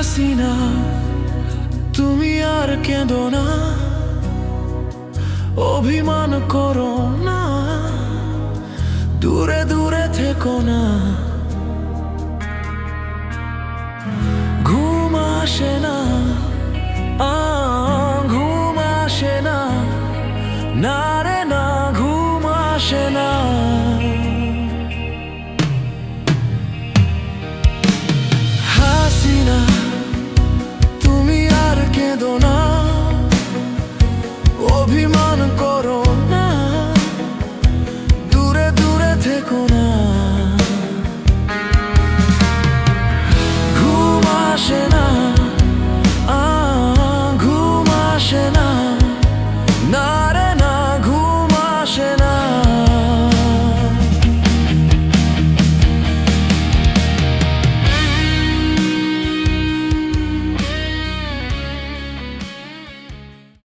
হাসিনা তুমি আর কেঁদো না, অভিমান করো না, দূরে দূরে থেকো না। ঘুম আসে না ঘুম আসে না না রে না, ঘুম আসে না। হাসিনা 비만은 걸어